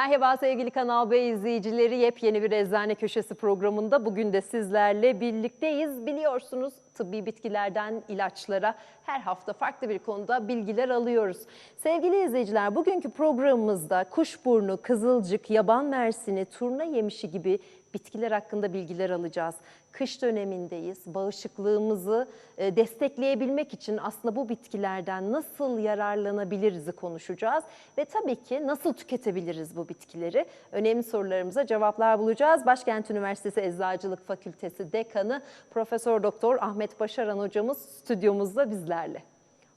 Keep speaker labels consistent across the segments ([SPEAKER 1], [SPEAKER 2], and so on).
[SPEAKER 1] Merhaba sevgili Kanal B izleyicileri. Yepyeni bir Eczane Köşesi programında bugün de sizlerle birlikteyiz. Biliyorsunuz tıbbi bitkilerden ilaçlara her hafta farklı bir konuda bilgiler alıyoruz. Sevgili izleyiciler bugünkü programımızda kuşburnu, kızılcık, yaban mersini, turna yemişi gibi bitkiler hakkında bilgiler alacağız. Kış dönemindeyiz. Bağışıklığımızı e, destekleyebilmek için aslında bu bitkilerden nasıl yararlanabiliriz'i konuşacağız ve tabii ki nasıl tüketebiliriz bu bitkileri? Önemli sorularımıza cevaplar bulacağız. Başkent Üniversitesi Eczacılık Fakültesi Dekanı Profesör Doktor Ahmet Başaran hocamız stüdyomuzda bizlerle.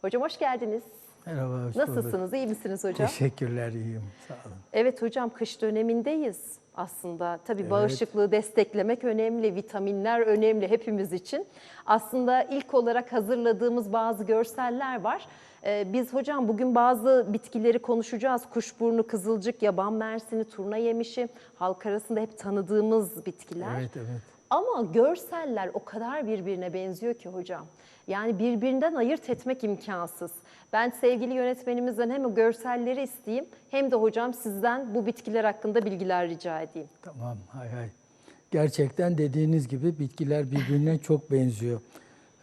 [SPEAKER 1] Hocam hoş geldiniz.
[SPEAKER 2] Merhaba, hoş bulduk.
[SPEAKER 1] Nasılsınız? İyi misiniz hocam?
[SPEAKER 2] Teşekkürler, iyiyim. Sağ olun.
[SPEAKER 1] Evet hocam kış dönemindeyiz aslında. Tabii bağışıklığı desteklemek önemli, vitaminler önemli hepimiz için. Aslında ilk olarak hazırladığımız bazı görseller var. Ee, Biz hocam bugün bazı bitkileri konuşacağız. Kuşburnu, kızılcık, yaban mersini, turna yemişi halk arasında hep tanıdığımız bitkiler.
[SPEAKER 2] Evet, evet.
[SPEAKER 1] Ama görseller o kadar birbirine benziyor ki hocam. Yani birbirinden ayırt etmek imkansız. Ben sevgili yönetmenimizden hem görselleri isteyeyim hem de hocam sizden bu bitkiler hakkında bilgiler rica edeyim.
[SPEAKER 2] Tamam, hay hay. Gerçekten dediğiniz gibi bitkiler birbirine çok benziyor.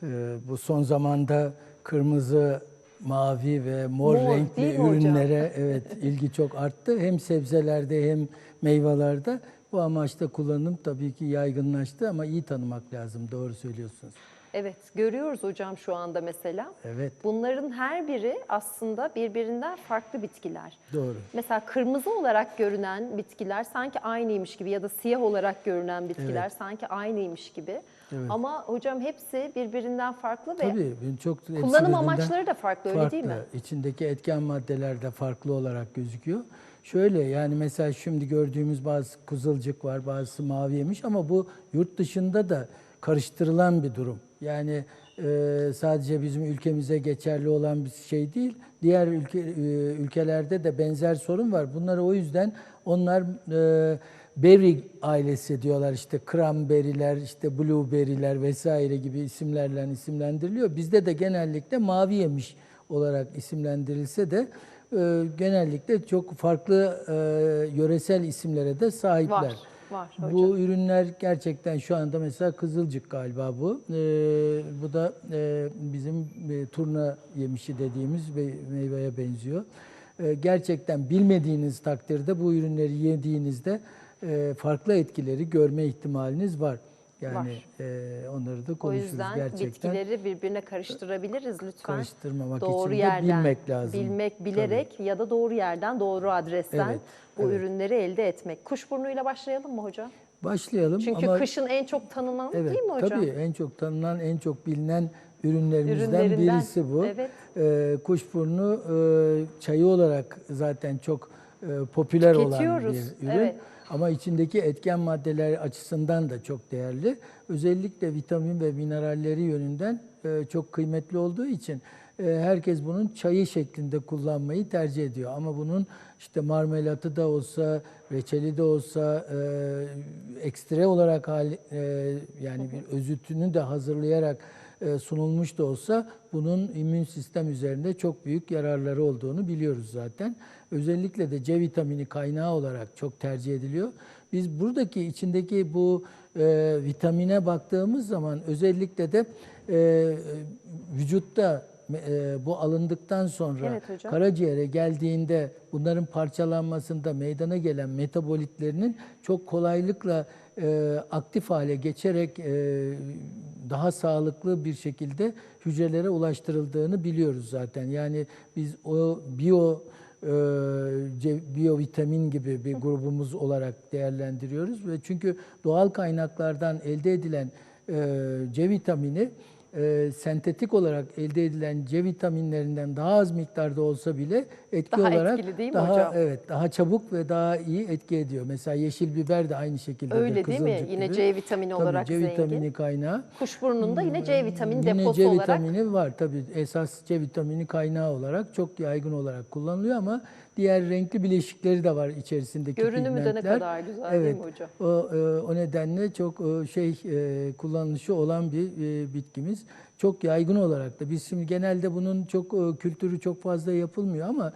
[SPEAKER 2] Ee, bu son zamanda kırmızı, mavi ve mor,
[SPEAKER 1] Mor,
[SPEAKER 2] renkli
[SPEAKER 1] hocam?
[SPEAKER 2] ürünlere evet ilgi çok arttı. Hem sebzelerde hem meyvelerde. Bu amaçla kullanım tabii ki yaygınlaştı ama iyi tanımak lazım. Doğru söylüyorsunuz.
[SPEAKER 1] Evet görüyoruz hocam şu anda mesela.
[SPEAKER 2] Evet.
[SPEAKER 1] Bunların her biri aslında birbirinden farklı bitkiler.
[SPEAKER 2] Doğru.
[SPEAKER 1] Mesela kırmızı olarak görünen bitkiler sanki aynıymış gibi ya da siyah olarak görünen bitkiler sanki aynıymış gibi.
[SPEAKER 2] Evet.
[SPEAKER 1] Ama hocam hepsi birbirinden farklı ve
[SPEAKER 2] Tabii çok
[SPEAKER 1] kullanım amaçları da farklı, öyle değil mi?
[SPEAKER 2] İçindeki etken maddeler de farklı olarak gözüküyor. Şöyle yani mesela şimdi gördüğümüz bazı kızılcık var, bazısı mavi yemiş ama bu yurt dışında da karıştırılan bir durum. Yani e, sadece bizim ülkemize geçerli olan bir şey değil. Diğer ülke, e, ülkelerde de benzer sorun var. Bunları o yüzden onlar e, berry ailesi diyorlar işte cranberry'ler, işte blueberry'ler vesaire gibi isimlerle isimlendiriliyor. Bizde de genellikle mavi yemiş olarak isimlendirilse de e, genellikle çok farklı e, yöresel isimlere de sahipler.
[SPEAKER 1] Var, var hocam.
[SPEAKER 2] Bu ürünler gerçekten şu anda mesela kızılcık galiba bu. E, bu da e, bizim e, turna yemişi dediğimiz ve meyveye benziyor. E, gerçekten bilmediğiniz takdirde bu ürünleri yediğinizde e, farklı etkileri görme ihtimaliniz var. Yani
[SPEAKER 1] Var.
[SPEAKER 2] e, onları da
[SPEAKER 1] O
[SPEAKER 2] konuşuruz
[SPEAKER 1] yüzden
[SPEAKER 2] gerçekten.
[SPEAKER 1] bitkileri birbirine karıştırabiliriz lütfen.
[SPEAKER 2] Karıştırmamak
[SPEAKER 1] doğru
[SPEAKER 2] için de
[SPEAKER 1] yerden
[SPEAKER 2] bilmek lazım.
[SPEAKER 1] Bilmek, bilerek ya da doğru yerden, doğru adresten
[SPEAKER 2] Evet,
[SPEAKER 1] bu
[SPEAKER 2] evet.
[SPEAKER 1] ürünleri elde etmek. Kuşburnuyla başlayalım mı hocam?
[SPEAKER 2] Başlayalım
[SPEAKER 1] Çünkü
[SPEAKER 2] ama
[SPEAKER 1] kışın en çok tanınan
[SPEAKER 2] evet,
[SPEAKER 1] değil mi hocam?
[SPEAKER 2] tabii en çok tanınan, en çok bilinen ürünlerimizden birisi bu.
[SPEAKER 1] evet.
[SPEAKER 2] Ee, kuşburnu e, çayı olarak zaten çok e, popüler olan bir ürün.
[SPEAKER 1] evet.
[SPEAKER 2] Ama içindeki etken maddeler açısından da çok değerli. Özellikle vitamin ve mineralleri yönünden e, çok kıymetli olduğu için e, herkes bunun çayı şeklinde kullanmayı tercih ediyor. Ama bunun işte marmelatı da olsa, reçeli de olsa, e, ekstre olarak yani bir özütünü de hazırlayarak sunulmuş da olsa bunun immün sistem üzerinde çok büyük yararları olduğunu biliyoruz zaten. Özellikle de C vitamini kaynağı olarak çok tercih ediliyor. Biz buradaki içindeki bu e, vitamine baktığımız zaman özellikle de e, vücutta e, bu alındıktan sonra
[SPEAKER 1] Evet hocam.
[SPEAKER 2] karaciğere geldiğinde bunların parçalanmasında meydana gelen metabolitlerinin çok kolaylıkla e, aktif hale geçerek e, daha sağlıklı bir şekilde hücrelere ulaştırıldığını biliyoruz zaten. Yani biz o biyo biyovitamin gibi bir grubumuz olarak değerlendiriyoruz ve çünkü doğal kaynaklardan elde edilen e, C vitamini e, sentetik olarak elde edilen C vitaminlerinden daha az miktarda olsa bile etki
[SPEAKER 1] Daha
[SPEAKER 2] olarak
[SPEAKER 1] etkili değil mi
[SPEAKER 2] daha
[SPEAKER 1] hocam?
[SPEAKER 2] evet daha çabuk ve daha iyi etki ediyor. Mesela yeşil biber de aynı şekilde
[SPEAKER 1] Öyle değil mi? Yine C vitamini
[SPEAKER 2] Tabii,
[SPEAKER 1] olarak
[SPEAKER 2] C
[SPEAKER 1] zengin.
[SPEAKER 2] vitamini kaynağı.
[SPEAKER 1] Kuşburnunda yine C vitamini
[SPEAKER 2] Yine
[SPEAKER 1] deposu
[SPEAKER 2] C
[SPEAKER 1] olarak
[SPEAKER 2] vitamini var tabii esas C vitamini kaynağı olarak çok yaygın olarak kullanılıyor ama diğer renkli bileşikleri de var içerisindeki
[SPEAKER 1] Görünümü de ne
[SPEAKER 2] pigmentler.
[SPEAKER 1] kadar güzel değil
[SPEAKER 2] evet,
[SPEAKER 1] mi hocam?
[SPEAKER 2] O, e, o nedenle çok e, şey e, kullanılışı olan bir e, bitkimiz. Çok yaygın olarak da biz şimdi genelde bunun çok e, kültürü çok fazla yapılmıyor ama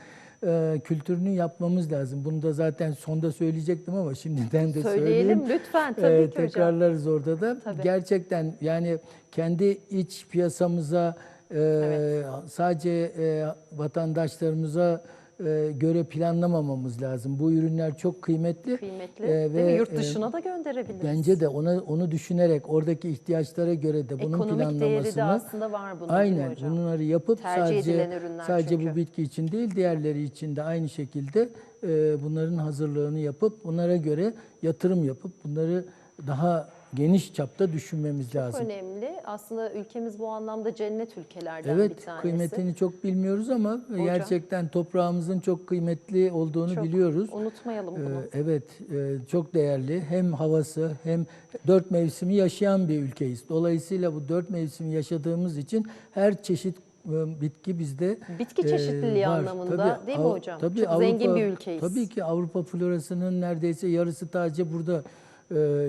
[SPEAKER 2] e, e, kültürünü yapmamız lazım. Bunu da zaten sonda söyleyecektim ama şimdiden de
[SPEAKER 1] Söyleyelim
[SPEAKER 2] söyleyeyim.
[SPEAKER 1] lütfen tabii
[SPEAKER 2] Ee,
[SPEAKER 1] ki hocam.
[SPEAKER 2] tekrarlarız orada da.
[SPEAKER 1] Tabii.
[SPEAKER 2] Gerçekten yani kendi iç piyasamıza e,
[SPEAKER 1] Evet.
[SPEAKER 2] sadece e, vatandaşlarımıza e, göre planlamamamız lazım. Bu ürünler çok kıymetli.
[SPEAKER 1] Kıymetli.
[SPEAKER 2] E,
[SPEAKER 1] Değil mi?
[SPEAKER 2] ve,
[SPEAKER 1] Yurt
[SPEAKER 2] e,
[SPEAKER 1] dışına da gönderebiliriz.
[SPEAKER 2] Bence de onu onu düşünerek oradaki ihtiyaçlara göre de bunun
[SPEAKER 1] Ekonomik değeri de
[SPEAKER 2] planlamasını
[SPEAKER 1] aslında var bunun
[SPEAKER 2] aynen
[SPEAKER 1] hocam?
[SPEAKER 2] bunları yapıp
[SPEAKER 1] Tercih
[SPEAKER 2] sadece sadece
[SPEAKER 1] çünkü.
[SPEAKER 2] bu bitki için değil diğerleri için de aynı şekilde e, bunların hazırlığını yapıp bunlara göre yatırım yapıp bunları daha geniş çapta düşünmemiz
[SPEAKER 1] Çok
[SPEAKER 2] lazım.
[SPEAKER 1] önemli. Aslında ülkemiz bu anlamda cennet ülkelerden
[SPEAKER 2] Evet
[SPEAKER 1] bir tanesi.
[SPEAKER 2] kıymetini çok bilmiyoruz ama gerçekten toprağımızın çok kıymetli olduğunu
[SPEAKER 1] Çok
[SPEAKER 2] biliyoruz.
[SPEAKER 1] Unutmayalım
[SPEAKER 2] Ee,
[SPEAKER 1] bunu.
[SPEAKER 2] Evet, e, çok değerli. Hem havası hem dört mevsimi yaşayan bir ülkeyiz. Dolayısıyla bu dört mevsimi yaşadığımız için her çeşit e, bitki bizde
[SPEAKER 1] Bitki
[SPEAKER 2] e,
[SPEAKER 1] çeşitliliği
[SPEAKER 2] var.
[SPEAKER 1] anlamında değil mi hocam?
[SPEAKER 2] Tabii
[SPEAKER 1] Çok zengin bir ülkeyiz.
[SPEAKER 2] Tabii ki Avrupa florasının neredeyse yarısı sadece burada e,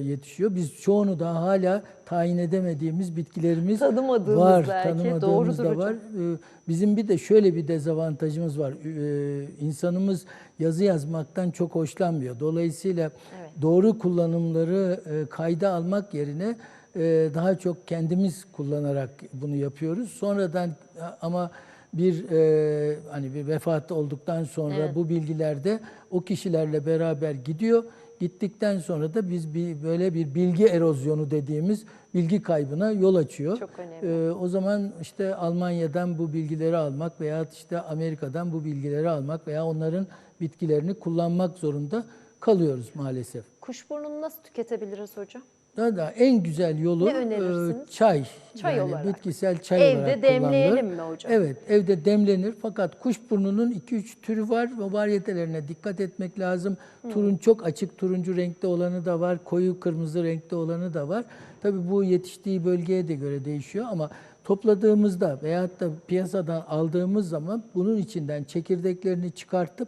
[SPEAKER 2] yetişiyor. Biz çoğunu da hala tayin edemediğimiz bitkilerimiz
[SPEAKER 1] Tanımadığımız
[SPEAKER 2] var.
[SPEAKER 1] belki.
[SPEAKER 2] Tanımadığımız
[SPEAKER 1] Doğrudur
[SPEAKER 2] da
[SPEAKER 1] hocam.
[SPEAKER 2] var. Ee, Bizim bir de şöyle bir dezavantajımız var. Ee, İnsanımız yazı yazmaktan çok hoşlanmıyor. Dolayısıyla
[SPEAKER 1] Evet.
[SPEAKER 2] doğru kullanımları e, kayda almak yerine e, daha çok kendimiz kullanarak bunu yapıyoruz. Sonradan e, ama bir e, hani bir vefat olduktan sonra
[SPEAKER 1] Evet.
[SPEAKER 2] bu bilgiler de o kişilerle beraber gidiyor. Gittikten sonra da biz bir böyle bir bilgi erozyonu dediğimiz bilgi kaybına yol açıyor.
[SPEAKER 1] Çok önemli.
[SPEAKER 2] Ee, o zaman işte Almanya'dan bu bilgileri almak veya işte Amerika'dan bu bilgileri almak veya onların bitkilerini kullanmak zorunda kalıyoruz maalesef.
[SPEAKER 1] Kuşburnunu nasıl tüketebiliriz hocam?
[SPEAKER 2] Daha da en güzel yolu e, çay.
[SPEAKER 1] Çay
[SPEAKER 2] yani
[SPEAKER 1] olarak.
[SPEAKER 2] bitkisel çay
[SPEAKER 1] Evde
[SPEAKER 2] olarak
[SPEAKER 1] demleyelim
[SPEAKER 2] kullanılır.
[SPEAKER 1] mi hocam?
[SPEAKER 2] Evet, evde demlenir fakat kuşburnunun 2-3 türü var ve varyetelerine dikkat etmek lazım. Turun çok açık turuncu renkte olanı da var, koyu kırmızı renkte olanı da var. Tabii bu yetiştiği bölgeye de göre değişiyor ama topladığımızda veyahut da piyasadan aldığımız zaman bunun içinden çekirdeklerini çıkartıp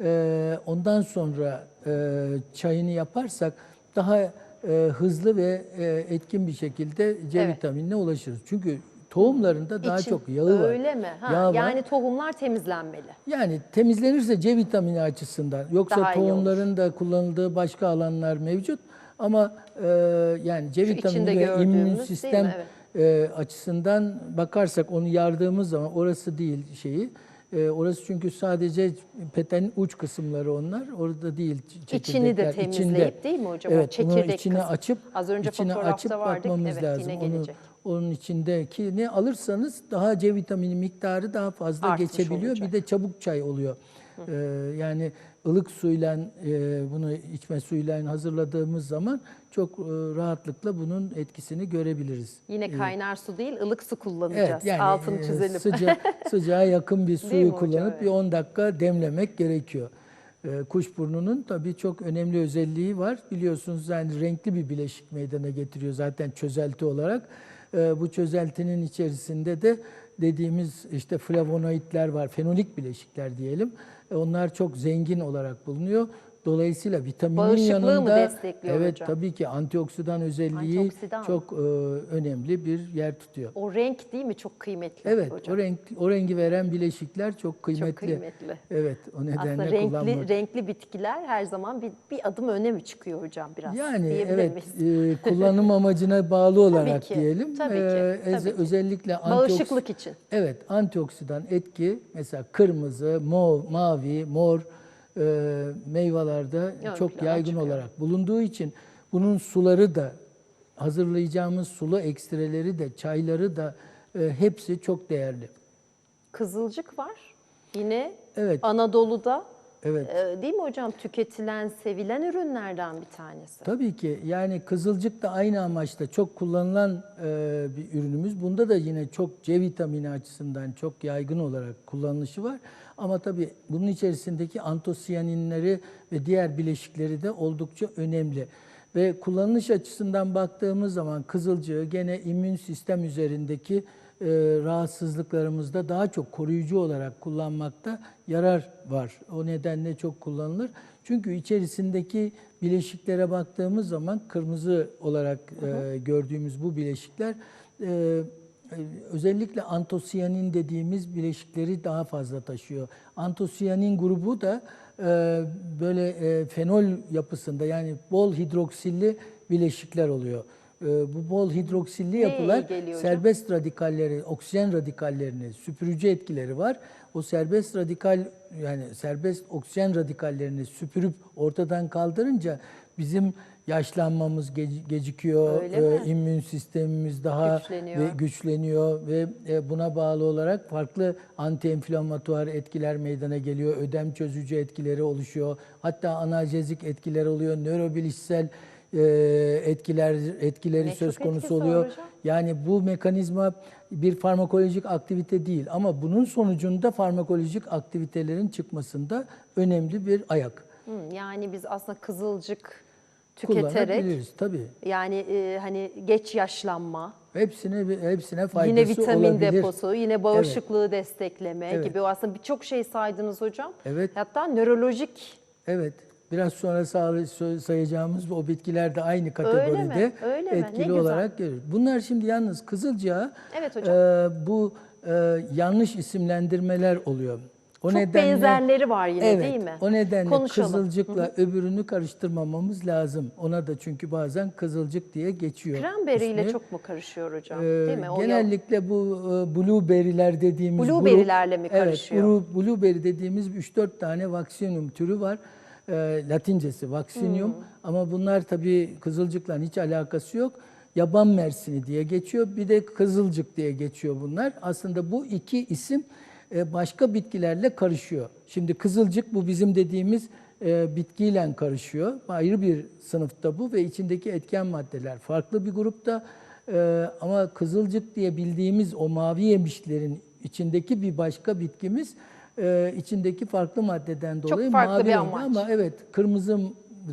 [SPEAKER 2] e, ondan sonra e, çayını yaparsak daha e, hızlı ve e, etkin bir şekilde C
[SPEAKER 1] Evet.
[SPEAKER 2] vitaminine ulaşırız. Çünkü tohumlarında daha
[SPEAKER 1] İçin-
[SPEAKER 2] çok yağı var.
[SPEAKER 1] Öyle mi? Ha,
[SPEAKER 2] Yağ var.
[SPEAKER 1] yani tohumlar temizlenmeli.
[SPEAKER 2] Yani temizlenirse C vitamini açısından. Yoksa
[SPEAKER 1] Daha
[SPEAKER 2] tohumların da kullanıldığı başka alanlar mevcut. Ama e, yani C
[SPEAKER 1] Şu
[SPEAKER 2] vitamini ve immün sistem e, açısından bakarsak onu yardığımız zaman orası değil şeyi. E, orası çünkü sadece petenin uç kısımları onlar. Orada değil
[SPEAKER 1] İçini de temizleyip değil mi hocam?
[SPEAKER 2] Evet,
[SPEAKER 1] çekirdek
[SPEAKER 2] içine
[SPEAKER 1] kısmı.
[SPEAKER 2] açıp
[SPEAKER 1] Az önce
[SPEAKER 2] içine açıp
[SPEAKER 1] vardık.
[SPEAKER 2] bakmamız
[SPEAKER 1] Evet,
[SPEAKER 2] lazım.
[SPEAKER 1] yine gelecek.
[SPEAKER 2] onun içindeki ne alırsanız daha C vitamini miktarı daha fazla
[SPEAKER 1] Artmış
[SPEAKER 2] geçebiliyor.
[SPEAKER 1] olacak.
[SPEAKER 2] Bir de çabuk çay oluyor. Ee, yani ılık suyla e, bunu içme suyla hazırladığımız zaman çok e, rahatlıkla bunun etkisini görebiliriz.
[SPEAKER 1] Yine kaynar su değil, ılık su kullanacağız.
[SPEAKER 2] Ee, Evet yani
[SPEAKER 1] Altını
[SPEAKER 2] e,
[SPEAKER 1] çizelim.
[SPEAKER 2] sıca, sıcağa yakın bir suyu kullanıp
[SPEAKER 1] Evet.
[SPEAKER 2] bir 10 dakika demlemek gerekiyor. Ee, Kuşburnunun tabii çok önemli özelliği var. Biliyorsunuz yani renkli bir bileşik meydana getiriyor zaten çözelti olarak. Ee, Bu çözeltinin içerisinde de dediğimiz işte flavonoidler var, fenolik bileşikler diyelim. E, Onlar çok zengin olarak bulunuyor. Dolayısıyla vitaminin
[SPEAKER 1] Bağışıklığı
[SPEAKER 2] yanında evet
[SPEAKER 1] hocam?
[SPEAKER 2] tabii ki antioksidan özelliği
[SPEAKER 1] Antioksidan.
[SPEAKER 2] çok e, önemli bir yer tutuyor.
[SPEAKER 1] O renk değil mi çok kıymetli
[SPEAKER 2] Evet,
[SPEAKER 1] hocam?
[SPEAKER 2] o renk o rengi veren bileşikler çok kıymetli.
[SPEAKER 1] Çok kıymetli.
[SPEAKER 2] Evet, o nedenle
[SPEAKER 1] Aslında renkli
[SPEAKER 2] kullanmak.
[SPEAKER 1] renkli bitkiler her zaman bir, bir adım öne mi çıkıyor hocam biraz?
[SPEAKER 2] Yani evet, e, kullanım amacına bağlı olarak
[SPEAKER 1] ki,
[SPEAKER 2] diyelim.
[SPEAKER 1] tabii ki,
[SPEAKER 2] E,
[SPEAKER 1] tabii ki.
[SPEAKER 2] Özellikle
[SPEAKER 1] Bağışıklık için.
[SPEAKER 2] Evet, antioksidan etki mesela kırmızı, mor, mavi, mor e, meyvelerde
[SPEAKER 1] Ön
[SPEAKER 2] çok yaygın
[SPEAKER 1] çıkıyor.
[SPEAKER 2] olarak bulunduğu için bunun suları da hazırlayacağımız sulu ekstreleri de çayları da e, hepsi çok değerli.
[SPEAKER 1] Kızılcık var. Yine
[SPEAKER 2] Evet.
[SPEAKER 1] Anadolu'da
[SPEAKER 2] Evet.
[SPEAKER 1] e, değil mi hocam tüketilen, sevilen ürünlerden bir tanesi.
[SPEAKER 2] Tabii ki yani kızılcık da aynı amaçta çok kullanılan e, bir ürünümüz. Bunda da yine çok C vitamini açısından çok yaygın olarak kullanılışı var. Ama tabii bunun içerisindeki antosiyaninleri ve diğer bileşikleri de oldukça önemli. Ve kullanılış açısından baktığımız zaman kızılcığı gene immün sistem üzerindeki e, rahatsızlıklarımızda daha çok koruyucu olarak kullanmakta yarar var. O nedenle çok kullanılır. Çünkü içerisindeki bileşiklere baktığımız zaman kırmızı olarak e, gördüğümüz bu bileşikler e, özellikle antosiyanin dediğimiz bileşikleri daha fazla taşıyor. Antosiyanin grubu da e, böyle e, fenol yapısında yani bol hidroksilli bileşikler oluyor. E, bu bol hidroksilli yapılar serbest radikalleri, oksijen radikallerini, süpürücü etkileri var. O serbest radikal yani serbest oksijen radikallerini süpürüp ortadan kaldırınca bizim yaşlanmamız ge- gecikiyor,
[SPEAKER 1] Öyle
[SPEAKER 2] e, immün sistemimiz daha
[SPEAKER 1] Güçleniyor.
[SPEAKER 2] ve güçleniyor ve e, buna bağlı olarak farklı antiinflamatuar etkiler meydana geliyor. Ödem çözücü etkileri oluşuyor. Hatta analjezik etkiler oluyor. Nörobilişsel e, etkiler etkileri
[SPEAKER 1] Ne
[SPEAKER 2] söz konusu oluyor.
[SPEAKER 1] hocam.
[SPEAKER 2] Yani bu mekanizma bir farmakolojik aktivite değil ama bunun sonucunda farmakolojik aktivitelerin çıkmasında önemli bir ayak.
[SPEAKER 1] Hı, yani biz aslında kızılcık tüketerek
[SPEAKER 2] tabii.
[SPEAKER 1] yani e, hani geç yaşlanma,
[SPEAKER 2] Hepsine hepsine faydası
[SPEAKER 1] yine vitamin
[SPEAKER 2] olabilir.
[SPEAKER 1] deposu, yine bağışıklığı destekleme
[SPEAKER 2] Evet.
[SPEAKER 1] gibi aslında birçok şey saydınız hocam.
[SPEAKER 2] Evet.
[SPEAKER 1] Hatta nörolojik
[SPEAKER 2] Evet. Biraz sonra sayacağımız o bitkiler de aynı kategoride
[SPEAKER 1] Öyle mi? Ne
[SPEAKER 2] etkili olarak görür. Bunlar şimdi yalnız kızılcağa
[SPEAKER 1] Evet hocam.
[SPEAKER 2] e, bu e, yanlış isimlendirmeler oluyor. O
[SPEAKER 1] Çok benzerleri var yine,
[SPEAKER 2] evet,
[SPEAKER 1] değil mi?
[SPEAKER 2] O nedenle
[SPEAKER 1] Konuşalım.
[SPEAKER 2] kızılcıkla öbürünü karıştırmamamız lazım. Ona da çünkü bazen kızılcık diye geçiyor.
[SPEAKER 1] cranberry ile çok mu karışıyor hocam?
[SPEAKER 2] Ee,
[SPEAKER 1] değil mi? O
[SPEAKER 2] genellikle bu e, blueberry'ler dediğimiz
[SPEAKER 1] Blueberry'lerle mi karışıyor?
[SPEAKER 2] Evet, blu- blueberry dediğimiz 3-4 tane vaccinium türü var. Ee, Latincesi vaccinium
[SPEAKER 1] Hmm.
[SPEAKER 2] ama bunlar tabii kızılcıkla hiç alakası yok. Yaban mersini diye geçiyor. Bir de kızılcık diye geçiyor bunlar. Aslında bu iki isim e, başka bitkilerle karışıyor. Şimdi kızılcık bu bizim dediğimiz e, bitkiyle karışıyor. Ayrı bir sınıfta bu ve içindeki etken maddeler farklı bir grupta. E, ama kızılcık diye bildiğimiz o mavi yemişlerin içindeki bir başka bitkimiz e, içindeki farklı maddeden
[SPEAKER 1] Çok
[SPEAKER 2] dolayı
[SPEAKER 1] farklı
[SPEAKER 2] mavi
[SPEAKER 1] bir amaç.
[SPEAKER 2] ama evet kırmızı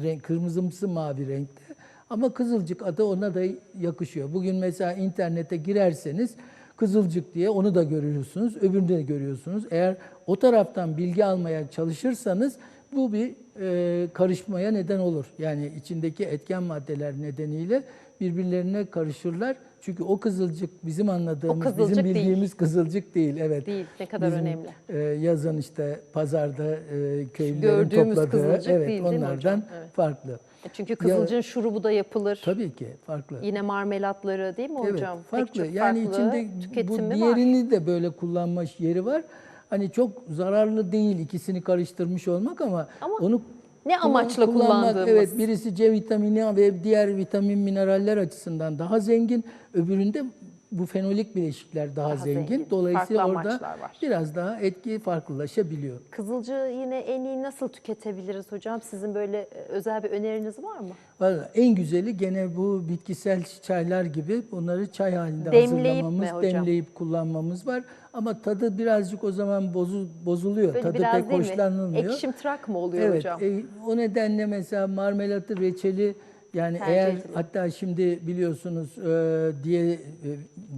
[SPEAKER 2] renk kırmızımsı mavi renkte. Ama kızılcık adı ona da yakışıyor. Bugün mesela internete girerseniz kızılcık diye onu da görüyorsunuz, öbürünü de görüyorsunuz. Eğer o taraftan bilgi almaya çalışırsanız bu bir e, karışmaya neden olur. Yani içindeki etken maddeler nedeniyle birbirlerine karışırlar. Çünkü o kızılcık bizim anladığımız,
[SPEAKER 1] kızılcık
[SPEAKER 2] bizim
[SPEAKER 1] değil.
[SPEAKER 2] bildiğimiz kızılcık değil. Evet.
[SPEAKER 1] Değil, ne kadar
[SPEAKER 2] Bizim,
[SPEAKER 1] önemli.
[SPEAKER 2] e, yazın işte pazarda e, köylülerin
[SPEAKER 1] Gördüğümüz
[SPEAKER 2] topladığı,
[SPEAKER 1] kızılcık
[SPEAKER 2] evet
[SPEAKER 1] değil, değil
[SPEAKER 2] onlardan
[SPEAKER 1] hocam? Evet.
[SPEAKER 2] farklı.
[SPEAKER 1] E Çünkü kızılcığın şurubu da yapılır.
[SPEAKER 2] Tabii ki farklı.
[SPEAKER 1] Yine marmelatları değil mi
[SPEAKER 2] Evet,
[SPEAKER 1] hocam? Pek
[SPEAKER 2] farklı.
[SPEAKER 1] çok
[SPEAKER 2] yani
[SPEAKER 1] farklı
[SPEAKER 2] içinde bu
[SPEAKER 1] tüketimi var.
[SPEAKER 2] diğerini de böyle kullanma yeri var. Hani çok zararlı değil ikisini karıştırmış olmak ama,
[SPEAKER 1] Ama
[SPEAKER 2] onu
[SPEAKER 1] ne amaçla
[SPEAKER 2] kullanmak,
[SPEAKER 1] kullandığımız.
[SPEAKER 2] Evet, birisi C vitamini ve diğer vitamin mineraller açısından daha zengin. Öbüründe bu fenolik bileşikler daha,
[SPEAKER 1] Daha
[SPEAKER 2] zengin.
[SPEAKER 1] zengin.
[SPEAKER 2] Dolayısıyla
[SPEAKER 1] Farklı
[SPEAKER 2] orada
[SPEAKER 1] var.
[SPEAKER 2] biraz daha etki farklılaşabiliyor.
[SPEAKER 1] Kızılcığı yine en iyi nasıl tüketebiliriz hocam? Sizin böyle e, özel bir öneriniz var mı?
[SPEAKER 2] Vallahi en güzeli gene bu bitkisel çaylar gibi bunları çay halinde
[SPEAKER 1] Demleyip mi
[SPEAKER 2] hazırlamamız,
[SPEAKER 1] hocam?
[SPEAKER 2] demleyip kullanmamız var. Ama tadı birazcık o zaman bozu, bozuluyor.
[SPEAKER 1] Böyle
[SPEAKER 2] tadı
[SPEAKER 1] biraz
[SPEAKER 2] pek
[SPEAKER 1] değil mi?
[SPEAKER 2] hoşlanılmıyor.
[SPEAKER 1] Ekşimtırak mı oluyor
[SPEAKER 2] evet,
[SPEAKER 1] hocam?
[SPEAKER 2] e, o nedenle mesela marmelatı, reçeli yani
[SPEAKER 1] Tercih
[SPEAKER 2] eğer
[SPEAKER 1] edilir.
[SPEAKER 2] hatta şimdi biliyorsunuz e, diye e,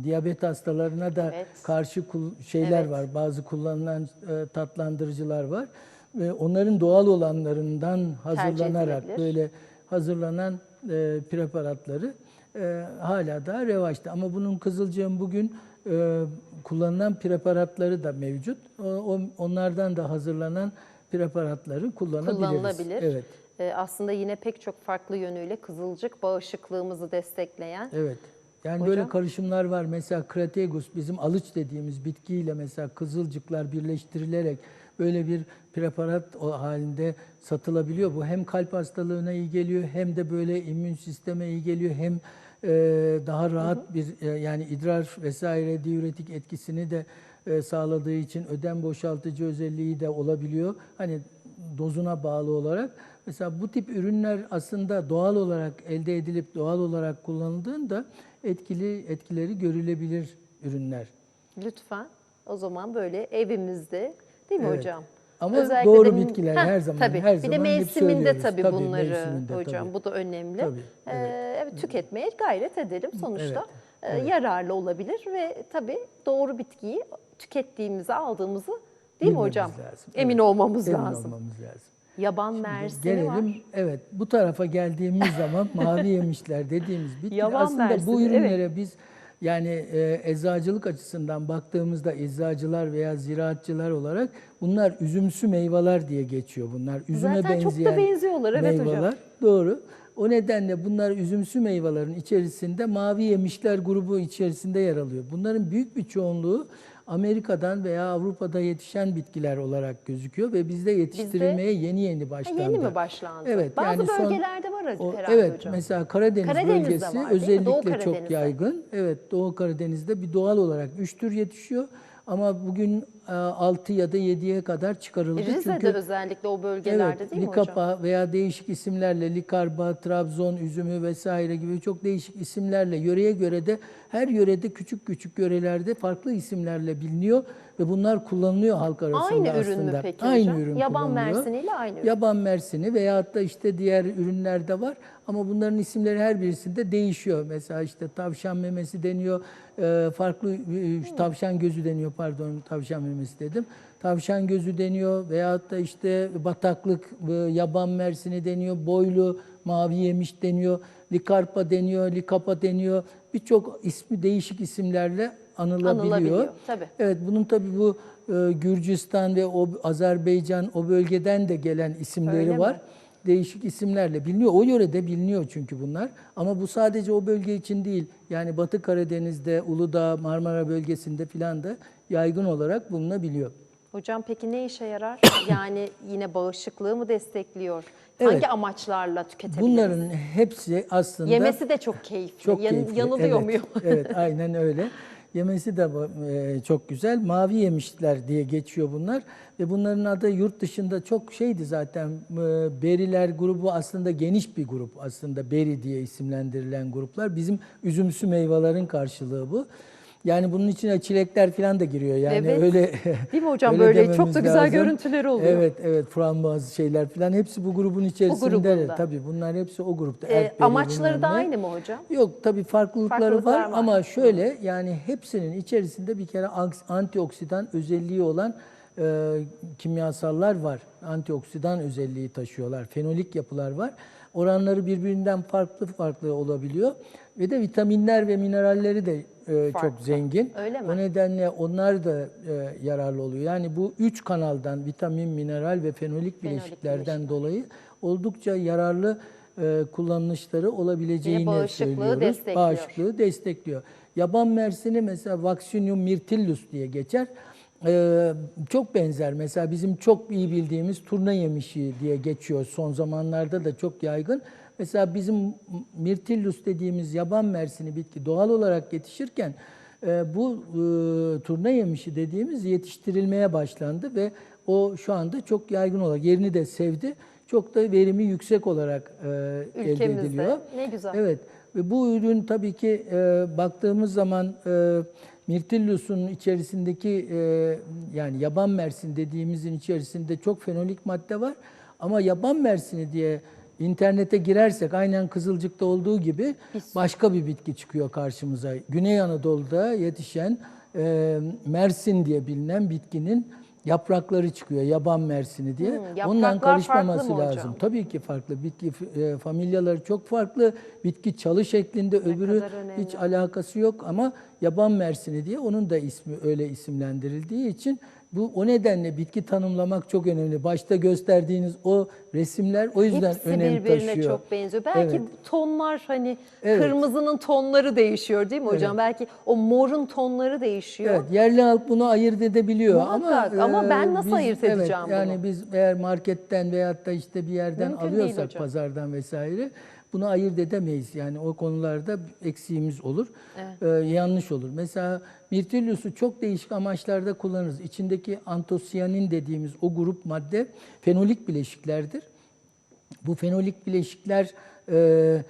[SPEAKER 2] diyabet hastalarına da
[SPEAKER 1] Evet.
[SPEAKER 2] karşı şeyler
[SPEAKER 1] Evet.
[SPEAKER 2] var. Bazı kullanılan e, tatlandırıcılar var. Ve onların doğal olanlarından hazırlanarak böyle hazırlanan e, preparatları e, hala da revaçta. Ama bunun kızılcığın bugün e, kullanılan preparatları da mevcut. O- onlardan da hazırlanan preparatları kullanabiliriz.
[SPEAKER 1] Kullanılabilir.
[SPEAKER 2] Evet.
[SPEAKER 1] E, aslında yine pek çok farklı yönüyle kızılcık bağışıklığımızı destekleyen.
[SPEAKER 2] Evet. Yani
[SPEAKER 1] Hocam?
[SPEAKER 2] böyle karışımlar var. Mesela Krategus bizim alıç dediğimiz bitkiyle mesela kızılcıklar birleştirilerek böyle bir preparat o halinde satılabiliyor. Bu hem kalp hastalığına iyi geliyor hem de böyle immün sisteme iyi geliyor hem e, daha rahat bir e, yani idrar vesaire diüretik etkisini de e, sağladığı için ödem boşaltıcı özelliği de olabiliyor. Hani dozuna bağlı olarak. Mesela bu tip ürünler aslında doğal olarak elde edilip doğal olarak kullanıldığında etkili etkileri görülebilir ürünler.
[SPEAKER 1] Lütfen o zaman böyle evimizde değil mi
[SPEAKER 2] Evet.
[SPEAKER 1] hocam?
[SPEAKER 2] Ama
[SPEAKER 1] Özellikle
[SPEAKER 2] doğru
[SPEAKER 1] de-
[SPEAKER 2] bitkiler
[SPEAKER 1] Heh,
[SPEAKER 2] her zaman,
[SPEAKER 1] tabii.
[SPEAKER 2] her
[SPEAKER 1] bir
[SPEAKER 2] zaman
[SPEAKER 1] de
[SPEAKER 2] hep
[SPEAKER 1] mevsiminde tabii,
[SPEAKER 2] Tabii,
[SPEAKER 1] bunları
[SPEAKER 2] mevsiminde
[SPEAKER 1] hocam.
[SPEAKER 2] tabii.
[SPEAKER 1] Bu da önemli.
[SPEAKER 2] Tabii,
[SPEAKER 1] Ee,
[SPEAKER 2] evet.
[SPEAKER 1] evet tüketmeye gayret edelim sonuçta.
[SPEAKER 2] Evet,
[SPEAKER 1] Ee,
[SPEAKER 2] evet.
[SPEAKER 1] Yararlı olabilir ve tabii doğru bitkiyi tükettiğimizi aldığımızı değil mi
[SPEAKER 2] Bilmemiz
[SPEAKER 1] hocam?
[SPEAKER 2] lazım.
[SPEAKER 1] Emin
[SPEAKER 2] Evet,
[SPEAKER 1] olmamız
[SPEAKER 2] emin
[SPEAKER 1] lazım.
[SPEAKER 2] olmamız lazım.
[SPEAKER 1] Yaban mersini
[SPEAKER 2] Gelelim
[SPEAKER 1] var.
[SPEAKER 2] evet bu tarafa geldiğimiz zaman mavi yemişler dediğimiz bitki
[SPEAKER 1] Yaban
[SPEAKER 2] aslında
[SPEAKER 1] mersini,
[SPEAKER 2] bu ürünlere biz Yani e, eczacılık açısından baktığımızda eczacılar veya ziraatçılar olarak bunlar üzümsü meyveler diye geçiyor bunlar. Üzüme
[SPEAKER 1] Zaten çok da
[SPEAKER 2] benzeyen
[SPEAKER 1] benziyorlar, evet hocam.
[SPEAKER 2] meyveler. Doğru. O nedenle bunlar üzümsü meyvelerin içerisinde mavi yemişler grubu içerisinde yer alıyor. Bunların büyük bir çoğunluğu Amerika'dan veya Avrupa'da yetişen bitkiler olarak gözüküyor ve bizde yetiştirilmeye yeni yeni
[SPEAKER 1] Ha,
[SPEAKER 2] başlandı.
[SPEAKER 1] yeni mi başlandı?
[SPEAKER 2] Evet.
[SPEAKER 1] Bazı
[SPEAKER 2] yani son-
[SPEAKER 1] bölgelerde var herhalde
[SPEAKER 2] evet,
[SPEAKER 1] hocam.
[SPEAKER 2] mesela Karadeniz,
[SPEAKER 1] Karadeniz'de
[SPEAKER 2] bölgesi
[SPEAKER 1] var,
[SPEAKER 2] özellikle çok yaygın. Evet, Doğu Karadeniz'de bir doğal olarak üç tür yetişiyor. Ama bugün 6 ya da 7'ye kadar çıkarıldı.
[SPEAKER 1] Rize'de
[SPEAKER 2] Çünkü
[SPEAKER 1] özellikle o bölgelerde
[SPEAKER 2] Evet,
[SPEAKER 1] değil mi hocam?
[SPEAKER 2] Likapa veya değişik isimlerle Likarba, Trabzon üzümü vesaire gibi çok değişik isimlerle yöreye göre de her yörede küçük küçük yörelerde farklı isimlerle biliniyor ve bunlar kullanılıyor halk arasında
[SPEAKER 1] Aynı
[SPEAKER 2] aslında.
[SPEAKER 1] ürün mü peki
[SPEAKER 2] aynı
[SPEAKER 1] hocam?
[SPEAKER 2] ürün
[SPEAKER 1] Yaban
[SPEAKER 2] kullanılıyor.
[SPEAKER 1] mersiniyle aynı ürün.
[SPEAKER 2] Yaban mersini veyahut da işte diğer ürünler de var ama bunların isimleri her birisinde değişiyor. Mesela işte tavşan memesi deniyor, e, farklı e, tavşan gözü deniyor pardon tavşan memesi dedim. Tavşan gözü deniyor veyahut da işte bataklık, e, yaban mersini deniyor, boylu, mavi yemiş deniyor, likarpa deniyor, likapa deniyor. Birçok ismi değişik isimlerle anılabiliyor.
[SPEAKER 1] Anılabiliyor, tabii.
[SPEAKER 2] Evet bunun tabii bu e, Gürcistan ve o Azerbaycan o bölgeden de gelen isimleri
[SPEAKER 1] Öyle mi?
[SPEAKER 2] var. Değişik isimlerle biliniyor. O yörede biliniyor çünkü bunlar. Ama bu sadece o bölge için değil. Yani Batı Karadeniz'de, Uludağ, Marmara bölgesinde filan da yaygın olarak bulunabiliyor.
[SPEAKER 1] Hocam peki ne işe yarar? Yani yine bağışıklığı mı destekliyor?
[SPEAKER 2] Evet.
[SPEAKER 1] Hangi amaçlarla tüketebiliriz?
[SPEAKER 2] Bunların hepsi aslında
[SPEAKER 1] Yemesi de çok keyifli.
[SPEAKER 2] Çok
[SPEAKER 1] Yan-
[SPEAKER 2] keyifli.
[SPEAKER 1] Yanılıyor
[SPEAKER 2] evet,
[SPEAKER 1] muyum?
[SPEAKER 2] evet, aynen öyle. Yemesi de e, çok güzel. Mavi yemişler diye geçiyor bunlar. Ve bunların adı yurt dışında çok şeydi zaten. E, Beriler grubu aslında geniş bir grup. Aslında beri diye isimlendirilen gruplar. Bizim üzümsü meyvelerin karşılığı bu. Yani bunun içine çilekler falan da giriyor. Yani
[SPEAKER 1] Evet.
[SPEAKER 2] öyle
[SPEAKER 1] Değil mi hocam?
[SPEAKER 2] öyle
[SPEAKER 1] Böyle çok da güzel
[SPEAKER 2] lazım.
[SPEAKER 1] görüntüleri oluyor.
[SPEAKER 2] Evet, evet. Frambuaz şeyler falan hepsi bu grubun içerisinde.
[SPEAKER 1] grubunda.
[SPEAKER 2] Tabii bunlar hepsi o grupta.
[SPEAKER 1] Ee, amaçları da aynı mı hocam?
[SPEAKER 2] Yok tabii farklılıkları
[SPEAKER 1] Farklılıklar
[SPEAKER 2] var,
[SPEAKER 1] var.
[SPEAKER 2] ama şöyle yani hepsinin içerisinde bir kere antioksidan özelliği olan e, kimyasallar var. Antioksidan özelliği taşıyorlar. Fenolik yapılar var. Oranları birbirinden farklı farklı olabiliyor. Ve de vitaminler ve mineralleri de e, çok zengin.
[SPEAKER 1] Öyle mi?
[SPEAKER 2] O nedenle onlar da e, yararlı oluyor. Yani bu üç kanaldan vitamin, mineral ve fenolik bileşiklerden
[SPEAKER 1] bileşikler.
[SPEAKER 2] dolayı oldukça yararlı e, kullanışları olabileceğini
[SPEAKER 1] bağışıklığı
[SPEAKER 2] söylüyoruz.
[SPEAKER 1] destekliyor.
[SPEAKER 2] Bağışıklığı destekliyor. Yaban mersini mesela Vaccinium myrtillus diye geçer. Ee, çok benzer. Mesela bizim çok iyi bildiğimiz turna yemişi diye geçiyor. Son zamanlarda da çok yaygın. Mesela bizim myrtillus dediğimiz yaban mersini bitki doğal olarak yetişirken e, bu e, turna yemişi dediğimiz yetiştirilmeye başlandı ve o şu anda çok yaygın olarak yerini de sevdi. Çok da verimi yüksek olarak e, elde ediliyor.
[SPEAKER 1] Ne güzel.
[SPEAKER 2] Evet ve bu ürün tabii ki e, baktığımız zaman e, Mirtillus'un içerisindeki e, yani yaban mersin dediğimizin içerisinde çok fenolik madde var. Ama yaban mersini diye internete girersek aynen Kızılcık'ta olduğu gibi başka bir bitki çıkıyor karşımıza. Güney Anadolu'da yetişen e, mersin diye bilinen bitkinin yaprakları çıkıyor. Yaban mersini diye.
[SPEAKER 1] yapraklar
[SPEAKER 2] Ondan karışmaması
[SPEAKER 1] mı hocam?
[SPEAKER 2] lazım. Tabii ki farklı. Bitki e, familyaları çok farklı. Bitki çalı şeklinde öbürü
[SPEAKER 1] kadar önemli.
[SPEAKER 2] hiç alakası yok ama yaban mersini diye onun da ismi öyle isimlendirildiği için bu o nedenle bitki tanımlamak çok önemli. Başta gösterdiğiniz o resimler o yüzden
[SPEAKER 1] Hepsi
[SPEAKER 2] önem
[SPEAKER 1] birbirine
[SPEAKER 2] taşıyor.
[SPEAKER 1] çok benziyor. Belki
[SPEAKER 2] Evet.
[SPEAKER 1] tonlar hani
[SPEAKER 2] Evet.
[SPEAKER 1] kırmızının tonları değişiyor değil mi hocam? Belki o morun tonları değişiyor.
[SPEAKER 2] Evet, yerli halk bunu ayırt edebiliyor
[SPEAKER 1] Muhakkak
[SPEAKER 2] ama
[SPEAKER 1] ama ben nasıl
[SPEAKER 2] biz-
[SPEAKER 1] ayırt
[SPEAKER 2] evet,
[SPEAKER 1] edeceğim bunu?
[SPEAKER 2] Yani biz eğer marketten veyahut da işte bir yerden
[SPEAKER 1] Mümkün
[SPEAKER 2] alıyorsak pazardan vesaire bunu ayırt edemeyiz. Yani o konularda eksiğimiz olur. Ee, yanlış olur. Mesela mirtillusu çok değişik amaçlarda kullanırız. İçindeki antosiyanin dediğimiz o grup madde fenolik bileşiklerdir. Bu fenolik bileşikler e,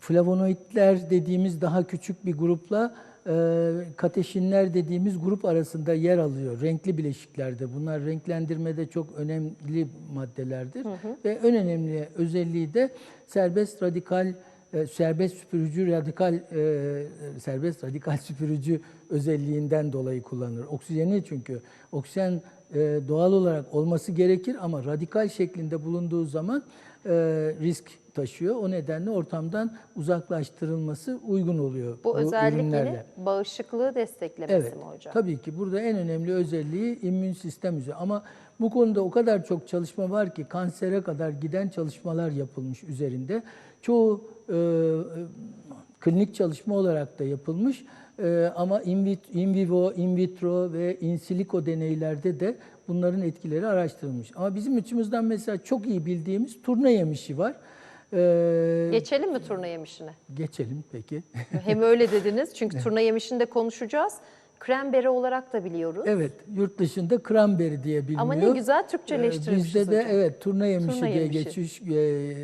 [SPEAKER 2] flavonoidler dediğimiz daha küçük bir grupla e, kateşinler dediğimiz grup arasında yer alıyor. Renkli bileşiklerde. Bunlar renklendirmede çok önemli maddelerdir. Ve en önemli özelliği de serbest radikal e, serbest süpürücü radikal e, serbest radikal süpürücü özelliğinden dolayı kullanılır. Oksijeni çünkü oksijen e, doğal olarak olması gerekir ama radikal şeklinde bulunduğu zaman e, risk taşıyor. O nedenle ortamdan uzaklaştırılması uygun oluyor
[SPEAKER 1] Bu, özellikle
[SPEAKER 2] ürünlerle.
[SPEAKER 1] bağışıklığı desteklemesi
[SPEAKER 2] Evet,
[SPEAKER 1] mi hocam?
[SPEAKER 2] tabii ki burada en önemli özelliği immün sistem üzerine. Ama bu konuda o kadar çok çalışma var ki kansere kadar giden çalışmalar yapılmış üzerinde. Çoğu e, e, klinik çalışma olarak da yapılmış. E, ama in, vit- in vivo, in vitro ve in silico deneylerde de bunların etkileri araştırılmış. Ama bizim açımızdan mesela çok iyi bildiğimiz turna yemişi var. E,
[SPEAKER 1] Geçelim mi turna yemişine?
[SPEAKER 2] geçelim peki.
[SPEAKER 1] Hem öyle dediniz çünkü turna yemişini de konuşacağız. Kremberi olarak da biliyoruz.
[SPEAKER 2] Evet, yurt dışında cranberry diye biliniyor.
[SPEAKER 1] Ama ne güzel Türkçeleştirmişiz
[SPEAKER 2] Ee, Bizde de
[SPEAKER 1] hocam.
[SPEAKER 2] evet turna yemişi
[SPEAKER 1] Turna
[SPEAKER 2] diye
[SPEAKER 1] yemişi.
[SPEAKER 2] geçiş e,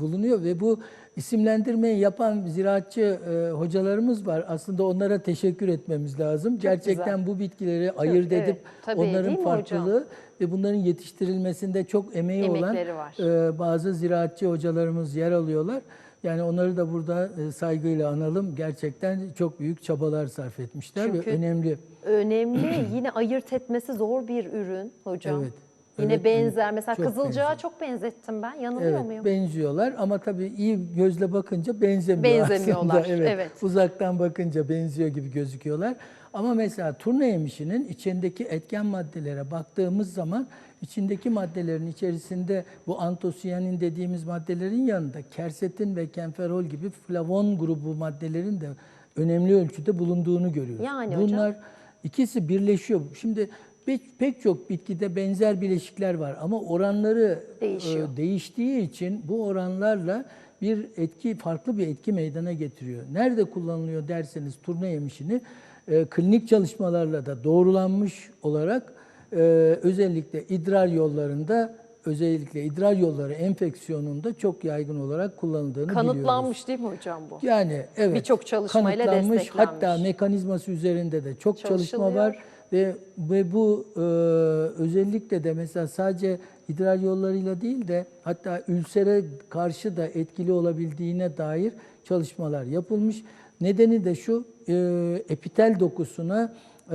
[SPEAKER 2] bulunuyor ve bu isimlendirmeyi yapan ziraatçı e, hocalarımız var. Aslında onlara teşekkür etmemiz lazım. Gerçekten bu bitkileri ayırt
[SPEAKER 1] evet.
[SPEAKER 2] edip
[SPEAKER 1] Tabii,
[SPEAKER 2] onların farklılığı ve bunların yetiştirilmesinde çok emeği olan
[SPEAKER 1] Emekleri var.
[SPEAKER 2] e, bazı ziraatçı hocalarımız yer alıyorlar. Yani onları da burada e, saygıyla analım. Gerçekten çok büyük çabalar sarf etmişler
[SPEAKER 1] Çünkü
[SPEAKER 2] ve önemli.
[SPEAKER 1] Önemli yine ayırt etmesi zor bir ürün hocam.
[SPEAKER 2] Evet,
[SPEAKER 1] Yine
[SPEAKER 2] evet,
[SPEAKER 1] benzer. Mesela
[SPEAKER 2] Çok
[SPEAKER 1] kızılcağa
[SPEAKER 2] benziyor.
[SPEAKER 1] çok benzettim ben. Yanılıyor
[SPEAKER 2] Evet,
[SPEAKER 1] muyum?
[SPEAKER 2] benziyorlar ama tabii iyi gözle bakınca benzemiyor
[SPEAKER 1] Benzemiyorlar,
[SPEAKER 2] aslında. Evet,
[SPEAKER 1] evet.
[SPEAKER 2] Uzaktan bakınca benziyor gibi gözüküyorlar. Ama mesela turna yemişinin içindeki etken maddelere baktığımız zaman içindeki maddelerin içerisinde bu antosiyanin dediğimiz maddelerin yanında kersetin ve kenferol gibi flavon grubu maddelerin de önemli ölçüde bulunduğunu görüyoruz.
[SPEAKER 1] Yani hocam?
[SPEAKER 2] Bunlar ikisi birleşiyor. Şimdi pek, pek çok bitkide benzer bileşikler var ama oranları
[SPEAKER 1] Değişiyor.
[SPEAKER 2] e, değiştiği için bu oranlarla bir etki farklı bir etki meydana getiriyor. Nerede kullanılıyor derseniz turna yemişini e, klinik çalışmalarla da doğrulanmış olarak e, özellikle idrar yollarında özellikle idrar yolları enfeksiyonunda çok yaygın olarak kullanıldığını biliyoruz.
[SPEAKER 1] Kanıtlanmış değil mi hocam bu?
[SPEAKER 2] Yani evet.
[SPEAKER 1] Birçok çalışmayla
[SPEAKER 2] kanıtlanmış.
[SPEAKER 1] desteklenmiş.
[SPEAKER 2] Hatta mekanizması üzerinde de çok çalışma var ve ve bu e, özellikle de mesela sadece idrar yollarıyla değil de hatta ülsere karşı da etkili olabildiğine dair çalışmalar yapılmış. Nedeni de şu e, epitel dokusuna e,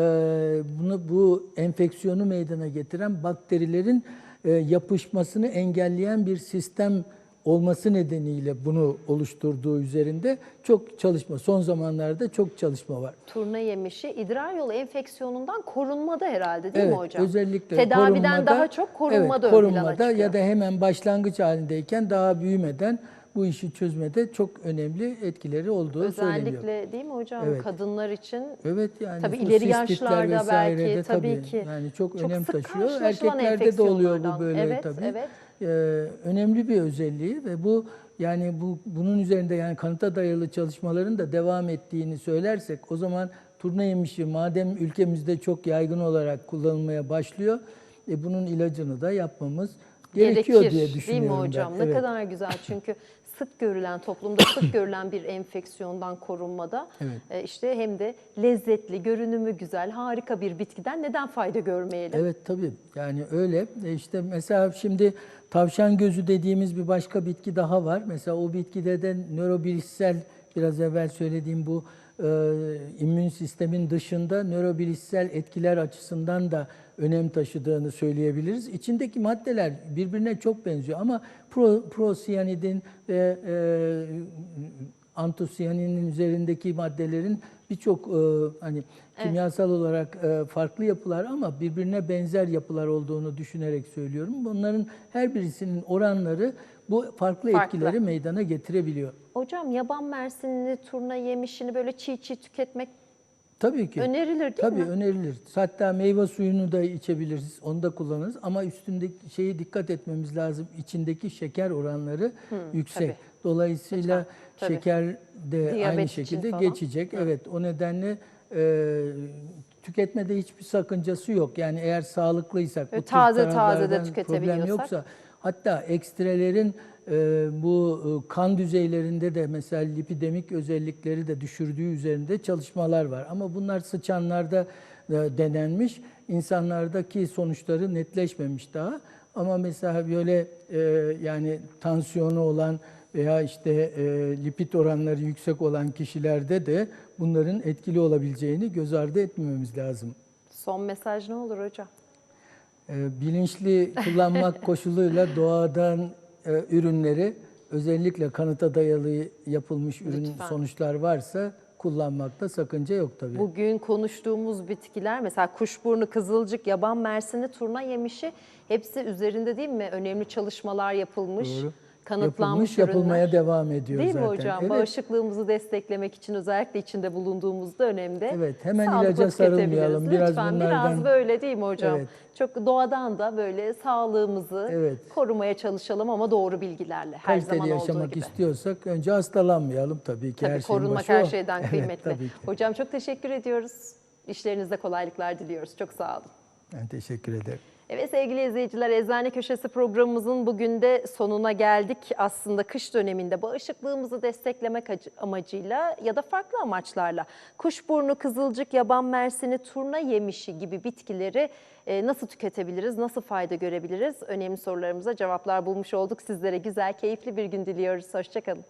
[SPEAKER 2] bunu bu enfeksiyonu meydana getiren bakterilerin e, yapışmasını engelleyen bir sistem olması nedeniyle bunu oluşturduğu üzerinde çok çalışma, son zamanlarda çok çalışma var.
[SPEAKER 1] Turna yemişi idrar yolu enfeksiyonundan korunmada herhalde değil
[SPEAKER 2] evet,
[SPEAKER 1] mi hocam?
[SPEAKER 2] özellikle
[SPEAKER 1] Tedaviden
[SPEAKER 2] korunmada-
[SPEAKER 1] daha çok korunmada
[SPEAKER 2] evet, korunmada ya da hemen başlangıç halindeyken daha büyümeden bu işi çözmede çok önemli etkileri olduğu söyleniyor.
[SPEAKER 1] Özellikle değil mi hocam
[SPEAKER 2] Evet.
[SPEAKER 1] kadınlar için
[SPEAKER 2] Evet yani
[SPEAKER 1] Tabii ileri yaşlarda belki, tabii ki.
[SPEAKER 2] yani çok,
[SPEAKER 1] Çok
[SPEAKER 2] önem taşıyor. Erkeklerde de oluyor bu böyle
[SPEAKER 1] Evet,
[SPEAKER 2] tabii.
[SPEAKER 1] evet.
[SPEAKER 2] Ee, önemli bir özelliği ve bu yani bu bunun üzerinde yani kanıta dayalı çalışmaların da devam ettiğini söylersek o zaman turna yemişi madem ülkemizde çok yaygın olarak kullanılmaya başlıyor e, bunun ilacını da yapmamız gerekiyor
[SPEAKER 1] gerekir
[SPEAKER 2] diye
[SPEAKER 1] değil
[SPEAKER 2] düşünüyorum
[SPEAKER 1] mi
[SPEAKER 2] ben.
[SPEAKER 1] hocam? Ne
[SPEAKER 2] Evet.
[SPEAKER 1] kadar güzel çünkü sık görülen toplumda sık görülen bir enfeksiyondan korunmada
[SPEAKER 2] Evet.
[SPEAKER 1] e, işte hem de lezzetli, görünümü güzel, harika bir bitkiden neden fayda görmeyelim?
[SPEAKER 2] Evet tabii yani öyle. E işte mesela şimdi tavşan gözü dediğimiz bir başka bitki daha var. Mesela o bitkide de nörobilişsel biraz evvel söylediğim bu immün sistemin dışında nörobilişsel etkiler açısından da önem taşıdığını söyleyebiliriz. İçindeki maddeler birbirine çok benziyor ama pro, ve e, antosiyaninin üzerindeki maddelerin birçok e, hani kimyasal olarak e, farklı yapılar ama birbirine benzer yapılar olduğunu düşünerek söylüyorum. Bunların her birisinin oranları bu farklı,
[SPEAKER 1] Farklı.
[SPEAKER 2] etkileri meydana getirebiliyor.
[SPEAKER 1] Hocam yaban mersinini, turna yemişini böyle çiğ çiğ tüketmek
[SPEAKER 2] Tabii ki.
[SPEAKER 1] önerilir değil
[SPEAKER 2] Tabii
[SPEAKER 1] mi?
[SPEAKER 2] önerilir. Hatta meyve suyunu da içebiliriz. Onu da kullanırız ama üstündeki şeyi dikkat etmemiz lazım. İçindeki şeker oranları yüksek.
[SPEAKER 1] tabii.
[SPEAKER 2] Dolayısıyla
[SPEAKER 1] Lütfen, tabii.
[SPEAKER 2] şeker de
[SPEAKER 1] Diyabet
[SPEAKER 2] aynı şekilde
[SPEAKER 1] falan.
[SPEAKER 2] geçecek. Evet. O nedenle e, tüketmede hiçbir sakıncası yok. Yani eğer sağlıklıysak,
[SPEAKER 1] Böyle
[SPEAKER 2] bu
[SPEAKER 1] taze taze de tüketebiliyorsak.
[SPEAKER 2] problem yoksa hatta ekstrelerin bu e, kan düzeylerinde de mesela lipidemik özellikleri de düşürdüğü üzerinde çalışmalar var. Ama bunlar sıçanlarda e, denenmiş. İnsanlardaki sonuçları netleşmemiş daha. Ama mesela böyle e, yani tansiyonu olan veya işte e, lipid oranları yüksek olan kişilerde de bunların etkili olabileceğini göz ardı etmememiz lazım.
[SPEAKER 1] Son mesaj ne olur hocam?
[SPEAKER 2] E, bilinçli kullanmak koşuluyla doğadan e, ürünleri özellikle kanıta dayalı yapılmış ürün
[SPEAKER 1] Lütfen.
[SPEAKER 2] sonuçlar varsa kullanmakta sakınca yok tabii.
[SPEAKER 1] Bugün konuştuğumuz bitkiler mesela kuşburnu, kızılcık, yaban mersini, turna yemişi hepsi üzerinde değil mi? Önemli çalışmalar yapılmış,
[SPEAKER 2] Doğru.
[SPEAKER 1] Kanıtlanmış
[SPEAKER 2] Yapılmış, yapılmaya
[SPEAKER 1] ürünler.
[SPEAKER 2] devam ediyor
[SPEAKER 1] Değil
[SPEAKER 2] zaten.
[SPEAKER 1] mi hocam?
[SPEAKER 2] Evet.
[SPEAKER 1] Bağışıklığımızı desteklemek için özellikle içinde bulunduğumuz dönemde
[SPEAKER 2] Evet, hemen
[SPEAKER 1] sağlıklı
[SPEAKER 2] ilaca sarılmayalım. Biraz
[SPEAKER 1] Lütfen
[SPEAKER 2] bunlardan-
[SPEAKER 1] biraz böyle değil mi hocam?
[SPEAKER 2] Evet.
[SPEAKER 1] Çok doğadan da böyle sağlığımızı
[SPEAKER 2] Evet.
[SPEAKER 1] korumaya çalışalım ama doğru bilgilerle her
[SPEAKER 2] Kaliteli
[SPEAKER 1] zaman olduğu
[SPEAKER 2] yaşamak
[SPEAKER 1] gibi.
[SPEAKER 2] istiyorsak önce hastalanmayalım tabii ki.
[SPEAKER 1] Tabii
[SPEAKER 2] her
[SPEAKER 1] korunmak her
[SPEAKER 2] o.
[SPEAKER 1] şeyden
[SPEAKER 2] Evet,
[SPEAKER 1] kıymetli.
[SPEAKER 2] tabii ki.
[SPEAKER 1] Hocam çok teşekkür ediyoruz. İşlerinizde kolaylıklar diliyoruz. Çok sağ olun.
[SPEAKER 2] Ben teşekkür ederim.
[SPEAKER 1] Evet sevgili izleyiciler Eczane Köşesi programımızın bugün de sonuna geldik. Aslında kış döneminde bağışıklığımızı desteklemek acı- amacıyla ya da farklı amaçlarla kuşburnu, kızılcık, yaban mersini, turna yemişi gibi bitkileri e, nasıl tüketebiliriz, nasıl fayda görebiliriz? Önemli sorularımıza cevaplar bulmuş olduk. Sizlere güzel, keyifli bir gün diliyoruz. Hoşçakalın.